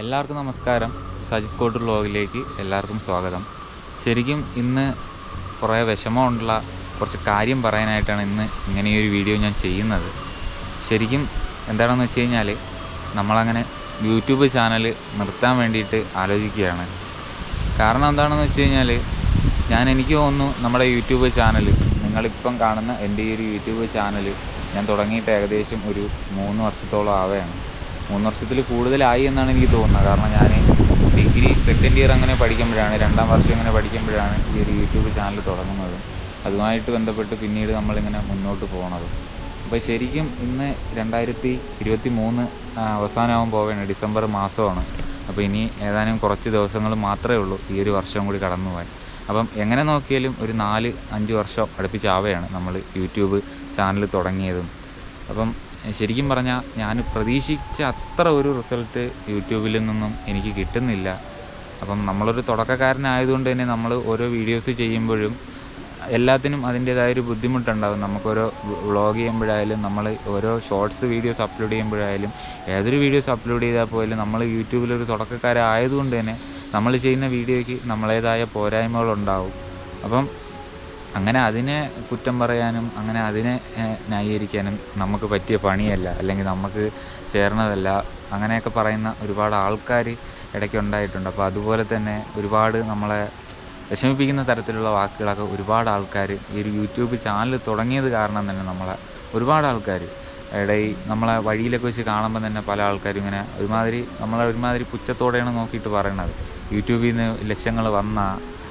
എല്ലാവർക്കും നമസ്കാരം. സജിക്കോട്ട് വ്ലോഗിലേക്ക് എല്ലാവർക്കും സ്വാഗതം. ശരിക്കും ഇന്ന് കുറേ വിഷമമുള്ള കുറച്ച് കാര്യം പറയാനായിട്ടാണ് ഇന്ന് ഇങ്ങനെയൊരു വീഡിയോ ഞാൻ ചെയ്യുന്നത്. ശരിക്കും എന്താണെന്ന് വെച്ച് കഴിഞ്ഞാൽ നമ്മളങ്ങനെ യൂട്യൂബ് ചാനൽ നിർത്താൻ വേണ്ടിയിട്ട് ആലോചിക്കുകയാണ്. കാരണം എന്താണെന്ന് വെച്ച് കഴിഞ്ഞാൽ ഞാൻ എനിക്ക് തോന്നുന്നു നമ്മുടെ യൂട്യൂബ് ചാനൽ നിങ്ങളിപ്പം കാണുന്ന എന്റെ ഈ ഒരു യൂട്യൂബ് ചാനൽ ഞാൻ തുടങ്ങിയിട്ട് ഏകദേശം ഒരു മൂന്ന് വർഷത്തോളം ആവുകയാണ്. മൂന്ന് വർഷത്തിൽ കൂടുതലായി എന്നാണ് എനിക്ക് തോന്നുന്നത്. കാരണം ഞാൻ ഡിഗ്രി സെക്കൻഡ് ഇയർ അങ്ങനെ പഠിക്കുമ്പോഴാണ് രണ്ടാം വർഷം ഇങ്ങനെ പഠിക്കുമ്പോഴാണ് ഈ ഒരു യൂട്യൂബ് ചാനൽ തുടങ്ങുന്നത്. അതുമായിട്ട് ബന്ധപ്പെട്ട് പിന്നീട് നമ്മളിങ്ങനെ മുന്നോട്ട് പോകണത് അപ്പോൾ ശരിക്കും ഇന്ന് രണ്ടായിരത്തി ഇരുപത്തി മൂന്ന് അവസാനമാകാൻ പോവുകയാണ്. ഡിസംബർ മാസമാണ്. അപ്പോൾ ഇനി ഏതാനും കുറച്ച് ദിവസങ്ങൾ മാത്രമേ ഉള്ളൂ ഈ ഒരു വർഷം കൂടി കടന്നു പോകാൻ. അപ്പം എങ്ങനെ നോക്കിയാലും ഒരു നാല് അഞ്ച് വർഷം അടുപ്പിച്ചാവുകയാണ് നമ്മൾ യൂട്യൂബ് ചാനൽ തുടങ്ങിയതും. അപ്പം ശരിക്കും പറഞ്ഞാൽ ഞാൻ പ്രതീക്ഷിച്ച അത്ര ഒരു റിസൾട്ട് യൂട്യൂബിൽ നിന്നും എനിക്ക് കിട്ടുന്നില്ല. അപ്പം നമ്മളൊരു തുടക്കക്കാരനായതുകൊണ്ട് തന്നെ നമ്മൾ ഓരോ വീഡിയോസ് ചെയ്യുമ്പോഴും എല്ലാത്തിനും അതിന്റേതായൊരു ബുദ്ധിമുട്ടുണ്ടാകും നമുക്കോരോ വ്ളോഗ് ചെയ്യുമ്പോഴായാലും നമ്മൾ ഓരോ ഷോർട്സ് വീഡിയോസ് അപ്ലോഡ് ചെയ്യുമ്പോഴായാലും ഏതൊരു വീഡിയോസ് അപ്ലോഡ് ചെയ്താൽ പോലും നമ്മൾ യൂട്യൂബിലൊരു തുടക്കക്കാരായതുകൊണ്ട് തന്നെ നമ്മൾ ചെയ്യുന്ന വീഡിയോയ്ക്ക് നമ്മളേതായ പോരായ്മകളുണ്ടാവും. അപ്പം അങ്ങനെ അതിനെ കുറ്റം പറയാനും അങ്ങനെ അതിനെ ന്യായീകരിക്കാനും നമുക്ക് പറ്റിയ പണിയല്ല. അല്ലെങ്കിൽ നമുക്ക് ചേർന്നതല്ല. അങ്ങനെയൊക്കെ പറയുന്ന ഒരുപാട് ആൾക്കാർ ഇടയ്ക്ക് ഉണ്ടായിട്ടുണ്ട്. അപ്പോൾ അതുപോലെ തന്നെ ഒരുപാട് നമ്മളെ വിഷമിപ്പിക്കുന്ന തരത്തിലുള്ള വാക്കുകളൊക്കെ ഒരുപാട് ആൾക്കാർ ഈ ഒരു യൂട്യൂബ് ചാനൽ തുടങ്ങിയത് കാരണം തന്നെ നമ്മളെ ഒരുപാട് ആൾക്കാർ ഇടയിൽ നമ്മളെ വഴിയിലൊക്കെ വെച്ച് കാണുമ്പോൾ തന്നെ പല ആൾക്കാരും ഇങ്ങനെ ഒരുമാതിരി നമ്മളെ ഒരുമാതിരി പുച്ഛത്തോടെയാണ് നോക്കിയിട്ട് പറയണത്. യൂട്യൂബിൽ നിന്ന് ലക്ഷങ്ങൾ വന്ന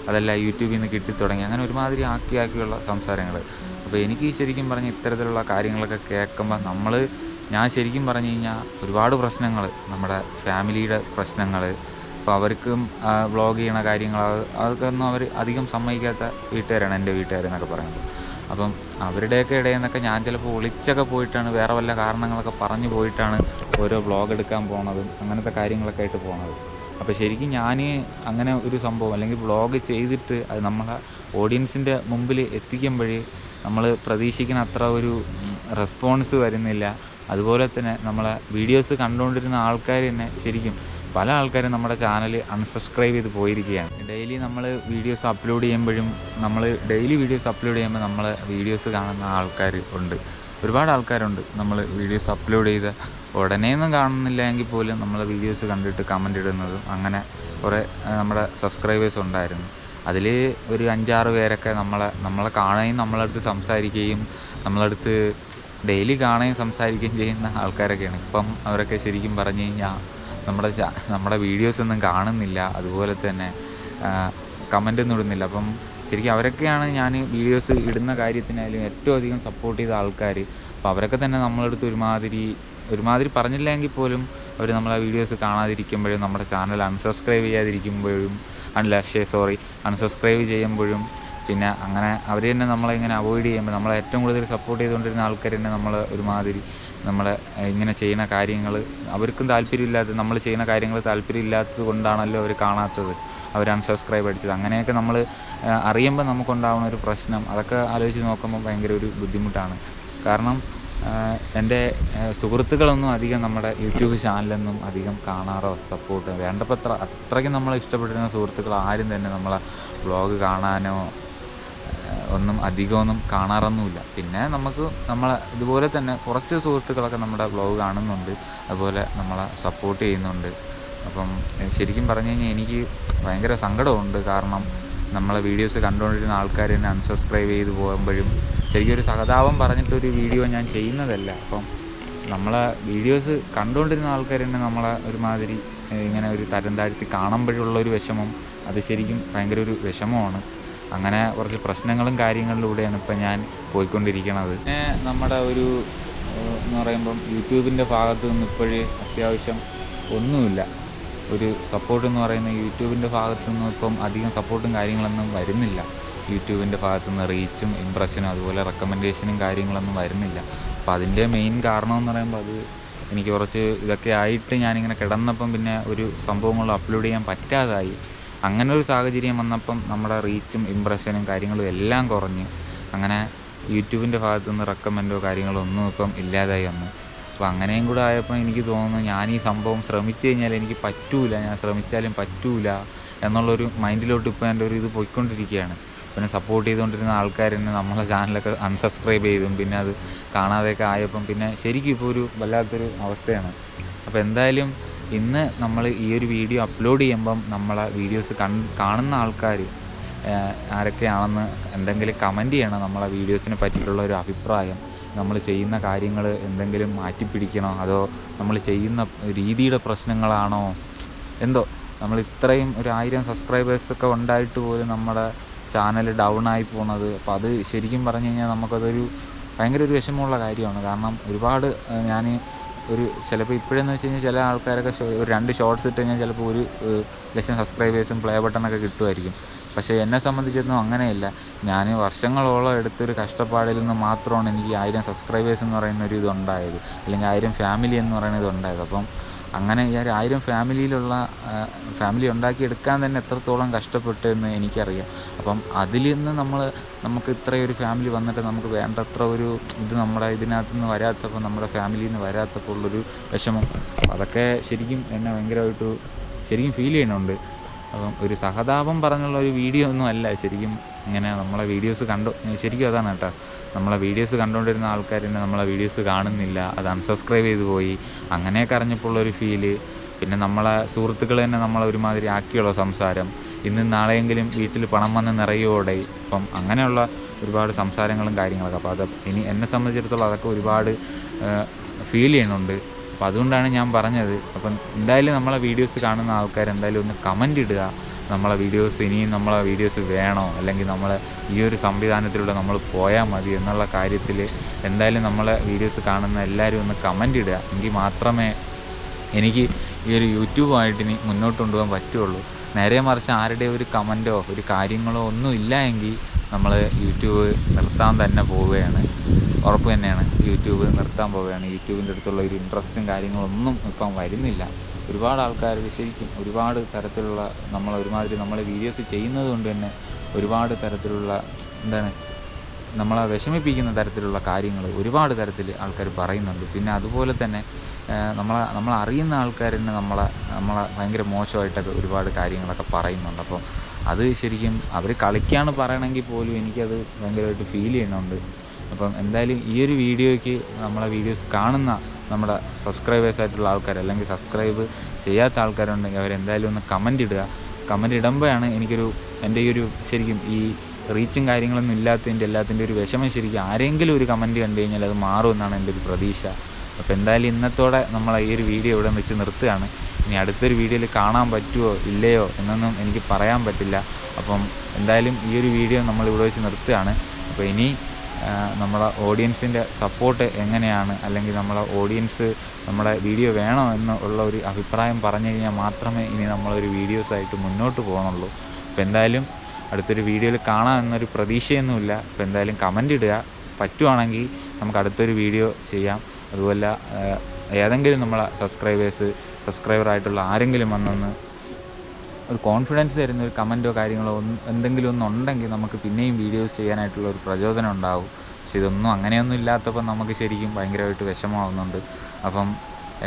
അതല്ല യൂട്യൂബിൽ നിന്ന് കിട്ടിത്തുടങ്ങി അങ്ങനെ ഒരുമാതിരി ആക്കി ആക്കിയുള്ള സംസാരങ്ങൾ അപ്പോൾ എനിക്ക് ശരിക്കും പറഞ്ഞ ഇത്തരത്തിലുള്ള കാര്യങ്ങളൊക്കെ കേൾക്കുമ്പോൾ നമ്മൾ ഞാൻ ശരിക്കും പറഞ്ഞു കഴിഞ്ഞാൽ ഒരുപാട് പ്രശ്നങ്ങൾ നമ്മുടെ ഫാമിലിയുടെ പ്രശ്നങ്ങൾ അപ്പോൾ അവർക്കും വ്ളോഗ് ചെയ്യണ കാര്യങ്ങൾ അത് അതൊക്കെ ഒന്നും അവർ അധികം സമ്മതിക്കാത്ത വീട്ടുകാരാണ് എന്റെ വീട്ടുകാരെന്നൊക്കെ പറയുന്നത്. അപ്പം അവരുടെയൊക്കെ ഇടയിൽ നിന്നൊക്കെ ഞാൻ ചിലപ്പോൾ ഒളിച്ചൊക്കെ പോയിട്ടാണ് വേറെ വല്ല കാരണങ്ങളൊക്കെ പറഞ്ഞു പോയിട്ടാണ് ഓരോ വ്ളോഗ് എടുക്കാൻ പോണതും അങ്ങനത്തെ കാര്യങ്ങളൊക്കെ ആയിട്ട് പോണത്. അപ്പോൾ ശരിക്കും ഞാൻ അങ്ങനെ ഒരു സംഭവം അല്ലെങ്കിൽ വ്ളോഗ് ചെയ്തിട്ട് അത് നമ്മളെ ഓഡിയൻസിന്റെ മുമ്പിൽ എത്തിക്കുമ്പോഴേ നമ്മൾ പ്രതീക്ഷിക്കുന്ന അത്ര ഒരു റെസ്പോൺസ് വരുന്നില്ല. അതുപോലെ തന്നെ നമ്മളെ വീഡിയോസ് കണ്ടുകൊണ്ടിരുന്ന ആൾക്കാർ തന്നെ ശരിക്കും പല ആൾക്കാരും നമ്മുടെ ചാനൽ അൺസബ്സ്ക്രൈബ് ചെയ്ത് പോയിരിക്കുകയാണ്. ഡെയിലി നമ്മൾ വീഡിയോസ് അപ്ലോഡ് ചെയ്യുമ്പോഴും നമ്മൾ ഡെയിലി വീഡിയോസ് അപ്ലോഡ് ചെയ്യുമ്പോൾ നമ്മളെ വീഡിയോസ് കാണുന്ന ആൾക്കാർ ഉണ്ട്. ഒരുപാട് ആൾക്കാരുണ്ട് നമ്മൾ വീഡിയോസ് അപ്ലോഡ് ചെയ്ത ഉടനെയൊന്നും കാണുന്നില്ല എങ്കിൽ പോലും നമ്മൾ വീഡിയോസ് കണ്ടിട്ട് കമന്റ് ഇടുന്നതും അങ്ങനെ കുറേ നമ്മുടെ സബ്സ്ക്രൈബേഴ്സ് ഉണ്ടായിരുന്നു. അതിൽ ഒരു അഞ്ചാറ് പേരൊക്കെ നമ്മളെ നമ്മളെ കാണുകയും നമ്മളടുത്ത് സംസാരിക്കുകയും നമ്മളടുത്ത് ഡെയിലി കാണുകയും സംസാരിക്കുകയും ചെയ്യുന്ന ആൾക്കാരൊക്കെയാണ്. ഇപ്പം അവരൊക്കെ ശരിക്കും പറഞ്ഞു കഴിഞ്ഞാൽ നമ്മുടെ നമ്മുടെ വീഡിയോസ് ഒന്നും കാണുന്നില്ല. അതുപോലെ തന്നെ കമന്റ് ഒന്നും ഇടുന്നില്ല. അപ്പം ശരിക്കും അവരൊക്കെയാണ് ഞാൻ വീഡിയോസ് ഇടുന്ന കാര്യത്തിനായാലും ഏറ്റവും അധികം സപ്പോർട്ട് ചെയ്ത ആൾക്കാർ അപ്പോൾ അവരൊക്കെ തന്നെ നമ്മളടുത്ത് ഒരുമാതിരി ഒരുമാതിരി പറഞ്ഞില്ലെങ്കിൽ പോലും അവർ നമ്മളെ വീഡിയോസ് കാണാതിരിക്കുമ്പോഴും നമ്മുടെ ചാനൽ അൺസബ്സ്ക്രൈബ് ചെയ്യാതിരിക്കുമ്പോഴും അല്ല സോറി അൺസബ്സ്ക്രൈബ് ചെയ്യുമ്പോഴും പിന്നെ അങ്ങനെ അവർ തന്നെ നമ്മളെ ഇങ്ങനെ അവോയ്ഡ് ചെയ്യുമ്പോൾ നമ്മളെ ഏറ്റവും കൂടുതൽ സപ്പോർട്ട് ചെയ്തുകൊണ്ടിരുന്ന ആൾക്കാർ തന്നെ നമ്മൾ ഒരുമാതിരി നമ്മളെ ഇങ്ങനെ ചെയ്യുന്ന കാര്യങ്ങൾ അവർക്കും താല്പര്യമില്ലാത്ത നമ്മൾ ചെയ്യുന്ന കാര്യങ്ങൾ താല്പര്യമില്ലാത്തത് കൊണ്ടാണല്ലോ അവർ കാണാത്തത്. അവർ അൺസബ്സ്ക്രൈബ് അടിച്ചത്. അങ്ങനെയൊക്കെ നമ്മൾ അറിയുമ്പോൾ നമുക്കുണ്ടാവുന്ന ഒരു പ്രശ്നം. അതൊക്കെ ആലോചിച്ച് നോക്കുമ്പോൾ ഭയങ്കര ഒരു ബുദ്ധിമുട്ടാണ്. കാരണം എന്റെ സുഹൃത്തുക്കളൊന്നും അധികം നമ്മുടെ യൂട്യൂബ് ചാനലൊന്നും അധികം കാണാറോ സപ്പോർട്ട് വേണ്ടപ്പോൾ അത്ര അത്രയ്ക്കും നമ്മളെ ഇഷ്ടപ്പെട്ടിരുന്ന സുഹൃത്തുക്കൾ ആരും തന്നെ നമ്മളെ വ്ളോഗ് കാണാനോ ഒന്നും അധികമൊന്നും കാണാറൊന്നുമില്ല. പിന്നെ നമുക്ക് നമ്മളെ ഇതുപോലെ തന്നെ കുറച്ച് സുഹൃത്തുക്കളൊക്കെ നമ്മുടെ വ്ളോഗ് കാണുന്നുണ്ട്. അതുപോലെ നമ്മളെ സപ്പോർട്ട് ചെയ്യുന്നുണ്ട്. അപ്പം ശരിക്കും പറഞ്ഞു കഴിഞ്ഞാൽ എനിക്ക് ഭയങ്കര സങ്കടമുണ്ട് കാരണം നമ്മളെ വീഡിയോസ് കണ്ടുകൊണ്ടിരുന്ന ആൾക്കാർ തന്നെ അൺസബ്സ്ക്രൈബ് ചെയ്ത് പോകുമ്പോഴും ശരിക്കും ഒരു സഹതാപം പറഞ്ഞിട്ടൊരു വീഡിയോ ഞാൻ ചെയ്യുന്നതല്ല. അപ്പം നമ്മളെ വീഡിയോസ് കണ്ടുകൊണ്ടിരുന്ന ആൾക്കാർ തന്നെ നമ്മളെ ഒരുമാതിരി ഇങ്ങനെ ഒരു തരം താഴ്ത്തി കാണുമ്പോഴുള്ള ഒരു വിഷമം അത് ശരിക്കും ഭയങ്കര ഒരു വിഷമമാണ്. അങ്ങനെ കുറച്ച് പ്രശ്നങ്ങളും കാര്യങ്ങളിലൂടെയാണ് ഇപ്പം ഞാൻ പോയിക്കൊണ്ടിരിക്കുന്നത് പിന്നെ നമ്മുടെ ഒരു എന്ന് പറയുമ്പം യൂട്യൂബിന്റെ ഭാഗത്ത് നിന്ന് ഇപ്പോഴേ അത്യാവശ്യം ഒന്നുമില്ല. ഒരു സപ്പോർട്ട് എന്ന് പറയുന്ന യൂട്യൂബിന്റെ ഭാഗത്തു നിന്ന് ഇപ്പം അധികം സപ്പോർട്ടും കാര്യങ്ങളൊന്നും വരുന്നില്ല. യൂട്യൂബിന്റെ ഭാഗത്തു നിന്ന് റീച്ചും ഇമ്പ്രഷനും അതുപോലെ റെക്കമെൻഡേഷനും കാര്യങ്ങളൊന്നും വരുന്നില്ല. അപ്പോൾ അതിന്റെ മെയിൻ കാരണം എന്ന് പറയുമ്പോൾ അത് എനിക്ക് കുറച്ച് ഇതൊക്കെ ആയിട്ട് ഞാനിങ്ങനെ കിടന്നപ്പം പിന്നെ ഒരു സംഭവങ്ങൾ അപ്ലോഡ് ചെയ്യാൻ പറ്റാതായി. അങ്ങനെ ഒരു സാഹചര്യം വന്നപ്പം നമ്മുടെ റീച്ചും ഇമ്പ്രഷനും കാര്യങ്ങളും എല്ലാം കുറഞ്ഞ് അങ്ങനെ യൂട്യൂബിന്റെ ഭാഗത്തു നിന്ന് റെക്കമെൻഡോ കാര്യങ്ങളോ ഒന്നും ഇപ്പം ഇല്ലാതായി വന്നു. അപ്പോൾ അങ്ങനെയും കൂടെ ആയപ്പോൾ എനിക്ക് തോന്നുന്നു ഞാൻ ഈ സംഭവം ശ്രമിച്ചു കഴിഞ്ഞാൽ എനിക്ക് പറ്റൂല ഞാൻ ശ്രമിച്ചാലും പറ്റൂല എന്നുള്ളൊരു മൈൻഡിലോട്ട് ഇപ്പോൾ എന്റെ ഒരു ഇത് പോയിക്കൊണ്ടിരിക്കുകയാണ്. പിന്നെ സപ്പോർട്ട് ചെയ്തുകൊണ്ടിരുന്ന ആൾക്കാർ തന്നെ നമ്മളെ ചാനലൊക്കെ അൺസബ്സ്ക്രൈബ് ചെയ്തും. പിന്നെ അത് കാണാതെയൊക്കെ ആയപ്പം പിന്നെ ശരിക്കും ഇപ്പോൾ ഒരു വല്ലാത്തൊരു അവസ്ഥയാണ്. അപ്പോൾ എന്തായാലും ഇന്ന് നമ്മൾ ഈ ഒരു വീഡിയോ അപ്ലോഡ് ചെയ്യുമ്പം നമ്മളെ വീഡിയോസ് കൺ കാണുന്ന ആൾക്കാർ ആരൊക്കെയാണെന്ന് എന്തെങ്കിലും കമന്റ് ചെയ്യണം. നമ്മളെ വീഡിയോസിനെ പറ്റിയിട്ടുള്ള ഒരു അഭിപ്രായം നമ്മൾ ചെയ്യുന്ന കാര്യങ്ങൾ എന്തെങ്കിലും മാറ്റിപ്പിടിക്കണോ? അതോ നമ്മൾ ചെയ്യുന്ന രീതിയുടെ പ്രശ്നങ്ങളാണോ? എന്തോ നമ്മൾ ഇത്രയും ഒരു ആയിരം സബ്സ്ക്രൈബേഴ്സൊക്കെ ഉണ്ടായിട്ട് പോലും നമ്മുടെ ചാനൽ ഡൗൺ ആയി പോണത്. അപ്പോൾ അത് ശരിക്കും പറഞ്ഞു കഴിഞ്ഞാൽ നമുക്കതൊരു ഭയങ്കര ഒരു വിഷമമുള്ള കാര്യമാണ്. കാരണം ഒരുപാട് ഞാൻ ഒരു ചിലപ്പോൾ ഇപ്പോഴെന്ന് വെച്ച് കഴിഞ്ഞാൽ ചില ആൾക്കാരൊക്കെ ഒരു രണ്ട് ഷോർട്സ് ഇട്ട് കഴിഞ്ഞാൽ ചിലപ്പോൾ ഒരു ലക്ഷം സബ്സ്ക്രൈബേഴ്സും പ്ലേ ബട്ടണൊക്കെ കിട്ടുമായിരിക്കും പക്ഷേ എന്നെ സംബന്ധിച്ചൊന്നും അങ്ങനെയല്ല. ഞാൻ വർഷങ്ങളോളം എടുത്തൊരു കഷ്ടപ്പാടിൽ നിന്ന് മാത്രമാണ് എനിക്ക് ആയിരം സബ്സ്ക്രൈബേഴ്സ് എന്ന് പറയുന്ന ഒരു ഇതുണ്ടായത്. അല്ലെങ്കിൽ ആയിരം ഫാമിലി എന്ന് പറയുന്ന ഇതുണ്ടായത്. അപ്പം അങ്ങനെ ഈ ആയിരം ഫാമിലിയിലുള്ള ഫാമിലി ഉണ്ടാക്കിയെടുക്കാൻ തന്നെ എത്രത്തോളം കഷ്ടപ്പെട്ടു എന്ന് എനിക്കറിയാം. അപ്പം അതിൽ നിന്ന് നമ്മൾ നമുക്ക് ഇത്രയൊരു ഫാമിലി വന്നിട്ട് നമുക്ക് വേണ്ടത്ര ഒരു ഇത് നമ്മുടെ ഇതിനകത്ത് നിന്ന് വരാത്തപ്പോൾ നമ്മുടെ ഫാമിലിയിൽ നിന്ന് വരാത്തപ്പോൾ ഉള്ളൊരു വിഷമം. അതൊക്കെ ശരിക്കും എന്നെ ഭയങ്കരമായിട്ട് ശരിക്കും ഫീൽ ചെയ്യുന്നുണ്ട്. അപ്പം ഒരു സഹതാപം പറഞ്ഞുള്ള ഒരു വീഡിയോ ഒന്നും അല്ല. ശരിക്കും ഇങ്ങനെ നമ്മളെ വീഡിയോസ് കണ്ടു ശരിക്കും അതാണ് കേട്ടോ. നമ്മളെ വീഡിയോസ് കണ്ടുകൊണ്ടിരുന്ന ആൾക്കാർ തന്നെ നമ്മളെ വീഡിയോസ് കാണുന്നില്ല. അത് അൺസബ്സ്ക്രൈബ് ചെയ്തു പോയി. അങ്ങനെയൊക്കെ അറിഞ്ഞപ്പോഴുള്ളൊരു ഫീൽ പിന്നെ നമ്മളെ സുഹൃത്തുക്കൾ തന്നെ നമ്മളെ ഒരുമാതിരി ആക്കിയുള്ള സംസാരം. ഇന്ന് നാളെയെങ്കിലും വീട്ടിൽ പണം വന്ന് നിറയോടെ. ഇപ്പം അങ്ങനെയുള്ള ഒരുപാട് സംസാരങ്ങളും കാര്യങ്ങളൊക്കെ. അപ്പോൾ അത് ഇനി എന്നെ സംബന്ധിച്ചിടത്തോളം അതൊക്കെ ഒരുപാട് ഫീൽ ചെയ്യുന്നുണ്ട്. അപ്പോൾ അതുകൊണ്ടാണ് ഞാൻ പറഞ്ഞത്. അപ്പം എന്തായാലും നമ്മളെ വീഡിയോസ് കാണുന്ന ആൾക്കാർ എന്തായാലും ഒന്ന് കമന്റ് ഇടുക. നമ്മളെ വീഡിയോസ് ഇനിയും നമ്മളെ വീഡിയോസ് വേണോ? അല്ലെങ്കിൽ നമ്മൾ ഈ ഒരു സംവിധാനത്തിലൂടെ നമ്മൾ പോയാൽ മതി എന്നുള്ള കാര്യത്തിൽ എന്തായാലും നമ്മളെ വീഡിയോസ് കാണുന്ന എല്ലാവരും ഒന്ന് കമന്റ് ഇടുക. എങ്കിൽ മാത്രമേ എനിക്ക് ഈ ഒരു യൂട്യൂബുമായിട്ട് ഇനി മുന്നോട്ട് കൊണ്ടുപോകാൻ പറ്റുള്ളൂ. നേരെ മറിച്ച് ആരുടെ ഒരു കമന്റോ ഒരു കാര്യങ്ങളോ ഒന്നും ഇല്ല എങ്കിൽ നമ്മൾ യൂട്യൂബ് നിർത്താൻ തന്നെ പോവുകയാണ്. ഉറപ്പ് തന്നെയാണ്. യൂട്യൂബ് നിർത്താൻ പോവുകയാണ്. യൂട്യൂബിന്റെ അടുത്തുള്ള ഒരു ഇൻട്രസ്റ്റും കാര്യങ്ങളൊന്നും ഇപ്പം വരുന്നില്ല. ഒരുപാട് ആൾക്കാർ ശരിക്കും ഒരുപാട് തരത്തിലുള്ള നമ്മൾ ഒരുമാതിരി നമ്മൾ വീഡിയോസ് ചെയ്യുന്നത് കൊണ്ട് തന്നെ ഒരുപാട് തരത്തിലുള്ള എന്താണ് നമ്മളെ വിഷമിപ്പിക്കുന്ന തരത്തിലുള്ള കാര്യങ്ങൾ ഒരുപാട് തരത്തിൽ ആൾക്കാർ പറയുന്നുണ്ട്. പിന്നെ അതുപോലെ തന്നെ നമ്മളെ നമ്മളറിയുന്ന ആൾക്കാർ തന്നെ നമ്മളെ നമ്മളെ ഭയങ്കര മോശമായിട്ടൊക്കെ ഒരുപാട് കാര്യങ്ങളൊക്കെ പറയുന്നുണ്ട്. അപ്പോൾ അത് ശരിക്കും അവർ കളിക്കാണ് പറയണമെങ്കിൽ പോലും എനിക്കത് ഭയങ്കരമായിട്ട് ഫീൽ ചെയ്യുന്നുണ്ട്. അപ്പം എന്തായാലും ഈ ഒരു വീഡിയോയ്ക്ക് നമ്മളെ വീഡിയോസ് കാണുന്ന നമ്മുടെ സബ്സ്ക്രൈബേഴ്സ് ആയിട്ടുള്ള ആൾക്കാർ അല്ലെങ്കിൽ സബ്സ്ക്രൈബ് ചെയ്യാത്ത ആൾക്കാരുണ്ടെങ്കിൽ അവരെന്തായാലും ഒന്ന് കമന്റ് ഇടുക. കമന്റ് ഇടുമ്പോഴാണ് എനിക്കൊരു എന്റെ ഈ ഒരു ശരിക്കും ഈ റീച്ചും കാര്യങ്ങളൊന്നും ഇല്ലാത്തതിന്റെ എല്ലാത്തിന്റെ ഒരു വിഷമം ശരിക്കും ആരെങ്കിലും ഒരു കമന്റ് കണ്ടു കഴിഞ്ഞാൽ അത് മാറുമെന്നാണ് എന്റെ ഒരു പ്രതീക്ഷ. അപ്പോൾ എന്തായാലും ഇന്നത്തോടെ നമ്മൾ ഈ ഒരു വീഡിയോ ഇവിടെ വെച്ച് നിർത്തുകയാണ്. ഇനി അടുത്തൊരു വീഡിയോയിൽ കാണാൻ പറ്റുമോ ഇല്ലയോ എന്നൊന്നും എനിക്ക് പറയാൻ പറ്റില്ല. അപ്പം എന്തായാലും ഈ ഒരു വീഡിയോ നമ്മൾ ഇവിടെ വെച്ച് നിർത്തുകയാണ്. അപ്പോൾ ഇനി നമ്മളെ ഓഡിയൻസിന്റെ സപ്പോർട്ട് എങ്ങനെയാണ്? അല്ലെങ്കിൽ നമ്മളെ ഓഡിയൻസ് നമ്മുടെ വീഡിയോ വേണോ എന്ന് ഉള്ള ഒരു അഭിപ്രായം പറഞ്ഞു കഴിഞ്ഞാൽ മാത്രമേ ഇനി നമ്മളൊരു വീഡിയോസായിട്ട് മുന്നോട്ട് പോകുന്നുള്ളൂ അപ്പോൾ എന്തായാലും അടുത്തൊരു വീഡിയോയിൽ കാണാം എന്നൊരു പ്രതീക്ഷയൊന്നുമില്ല. അപ്പോൾ എന്തായാലും കമന്റ് ഇടുക. പറ്റുവാണെങ്കിൽ നമുക്ക് അടുത്തൊരു വീഡിയോ ചെയ്യാം. അതുപോലെ ഏതെങ്കിലും നമ്മളെ സബ്സ്ക്രൈബേഴ്സ് സബ്സ്ക്രൈബറായിട്ടുള്ള ആരെങ്കിലും വന്നൊന്ന് ഒരു കോൺഫിഡൻസ് തരുന്ന ഒരു കമന്റോ കാര്യങ്ങളോ ഒന്ന് എന്തെങ്കിലും ഒന്നുണ്ടെങ്കിൽ നമുക്ക് പിന്നെയും വീഡിയോസ് ചെയ്യാനായിട്ടുള്ള ഒരു പ്രചോദനം ഉണ്ടാവും. പക്ഷെ ഇതൊന്നും അങ്ങനെയൊന്നും ഇല്ലാത്തപ്പോൾ നമുക്ക് ശരിക്കും ഭയങ്കരമായിട്ട് വിഷമമാവുന്നുണ്ട്. അപ്പം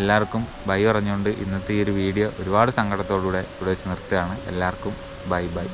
എല്ലാവർക്കും ബൈ പറഞ്ഞുകൊണ്ട് ഇന്നത്തെ ഈ ഒരു വീഡിയോ ഒരുപാട് സങ്കടത്തോടുകൂടെ ഇവിടെ വെച്ച് നിർത്തുകയാണ്. എല്ലാവർക്കും ബൈ ബൈ